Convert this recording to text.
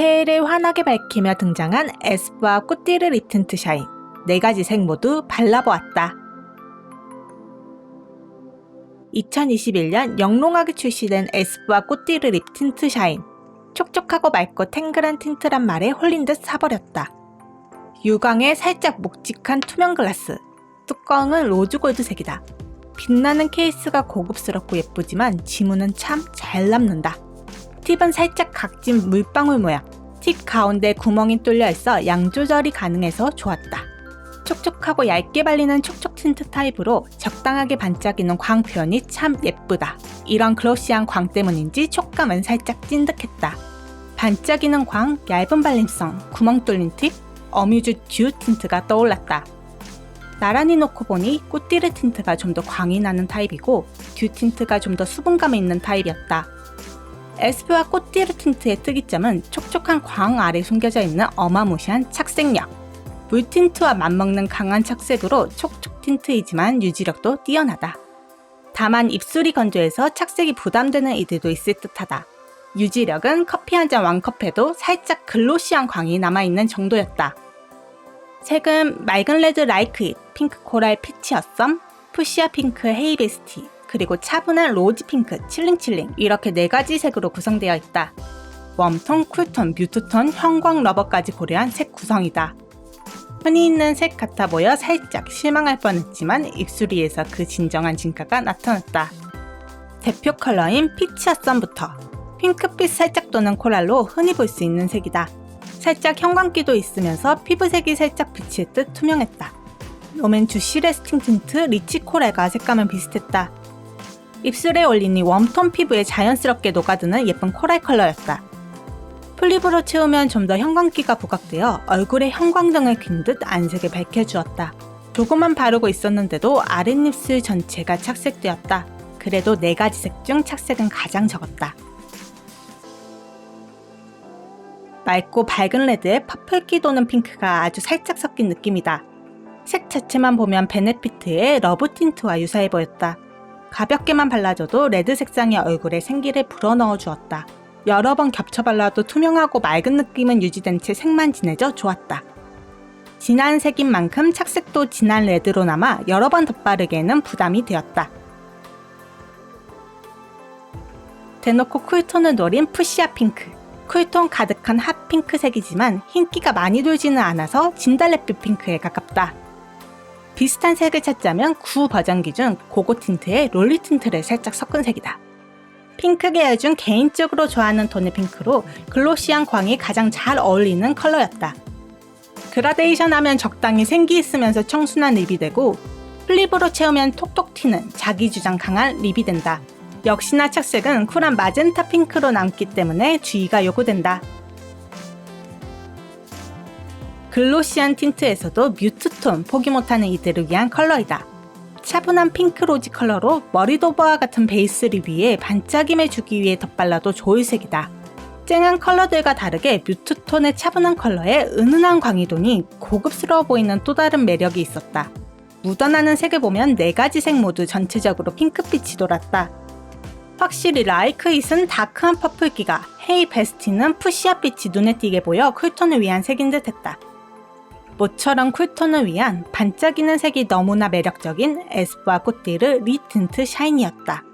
새해를 환하게 밝히며 등장한 에스쁘아 꽃띠르 리틴트 샤인. 네 가지 색 모두 발라보았다. 2021년 영롱하게 출시된 에스쁘아 꽃띠르 립 틴트 샤인. 촉촉하고 맑고 탱글한 틴트란 말에 홀린 듯 사버렸다. 유광에 살짝 묵직한 투명 글라스. 뚜껑은 로즈 골드색이다. 빛나는 케이스가 고급스럽고 예쁘지만 지문은 참 잘 남는다. 팁은 살짝 각진 물방울 모양. 팁 가운데 구멍이 뚫려 있어 양 조절이 가능해서 좋았다. 촉촉하고 얇게 발리는 촉촉 틴트 타입으로 적당하게 반짝이는 광 표현이 참 예쁘다. 이런 글로시한 광 때문인지 촉감은 살짝 찐득했다. 반짝이는 광, 얇은 발림성, 구멍 뚫린 팁, 어뮤즈 듀 틴트가 떠올랐다. 나란히 놓고 보니 꽃띠르 틴트가 좀 더 광이 나는 타입이고 듀 틴트가 좀 더 수분감이 있는 타입이었다. 에스쁘아 꽃띠르 틴트의 특이점은 촉촉한 광 아래 숨겨져 있는 어마무시한 착색력. 물 틴트와 맞먹는 강한 착색으로 촉촉 틴트이지만 유지력도 뛰어나다. 다만 입술이 건조해서 착색이 부담되는 이들도 있을 듯하다. 유지력은 커피 한 잔 왕컵에도 살짝 글로시한 광이 남아있는 정도였다. 색은 맑은 레드 라이크 잇, 핑크 코랄 피치 어썸, 푸시아 핑크 헤이베스티, 그리고 차분한 로즈 핑크 칠링칠링 이렇게 네 가지 색으로 구성되어 있다. 웜톤, 쿨톤, 뮤트톤, 형광 러버까지 고려한 색 구성이다. 흔히 있는 색 같아 보여 살짝 실망할 뻔했지만 입술 위에서 그 진정한 진가가 나타났다. 대표 컬러인 피치 어썸부터 핑크빛 살짝 도는 코랄로 흔히 볼 수 있는 색이다. 살짝 형광기도 있으면서 피부색이 살짝 비칠 듯 투명했다. 롬앤 주시 레스팅 틴트 리치 코랄과 색감은 비슷했다. 입술에 올리니 웜톤 피부에 자연스럽게 녹아드는 예쁜 코랄 컬러였다. 플립으로 채우면 좀 더 형광기가 부각되어 얼굴에 형광등을 킨 듯 안색을 밝혀주었다. 조금만 바르고 있었는데도 아랫입술 전체가 착색되었다. 그래도 네 가지 색 중 착색은 가장 적었다. 맑고 밝은 레드에 퍼플기 도는 핑크가 아주 살짝 섞인 느낌이다. 색 자체만 보면 베네피트의 러브 틴트와 유사해 보였다. 가볍게만 발라줘도 레드 색상의 얼굴에 생기를 불어넣어 주었다. 여러 번 겹쳐 발라도 투명하고 맑은 느낌은 유지된 채 색만 진해져 좋았다. 진한 색인 만큼 착색도 진한 레드로 남아 여러 번 덧바르기에는 부담이 되었다. 대놓고 쿨톤을 노린 푸시아 핑크. 쿨톤 가득한 핫핑크색이지만 흰기가 많이 돌지는 않아서 진달래빛 핑크에 가깝다. 비슷한 색을 찾자면 구 버전 기준 고고 틴트에 롤리 틴트를 살짝 섞은 색이다. 핑크 계열 중 개인적으로 좋아하는 톤의 핑크로 글로시한 광이 가장 잘 어울리는 컬러였다. 그라데이션 하면 적당히 생기 있으면서 청순한 립이 되고 플립으로 채우면 톡톡 튀는 자기 주장 강한 립이 된다. 역시나 착색은 쿨한 마젠타 핑크로 남기 때문에 주의가 요구된다. 글로시한 틴트에서도 뮤트톤 포기 못하는 이들을 위한 컬러이다. 차분한 핑크 로지 컬러로 머리도버와 같은 베이스 립 위에 반짝임을 주기 위해 덧발라도 좋을 색이다. 쨍한 컬러들과 다르게 뮤트톤의 차분한 컬러에 은은한 광이도니 고급스러워 보이는 또 다른 매력이 있었다. 묻어나는 색을 보면 네 가지 색 모두 전체적으로 핑크빛이 돌았다. 확실히 라이크잇은 다크한 퍼플기가, 헤이 베스티는 푸시아빛이 눈에 띄게 보여 쿨톤을 위한 색인 듯했다. 모처럼 쿨톤을 위한 반짝이는 색이 너무나 매력적인 에스쁘아 꽃띠르 리틴트 샤인이었다.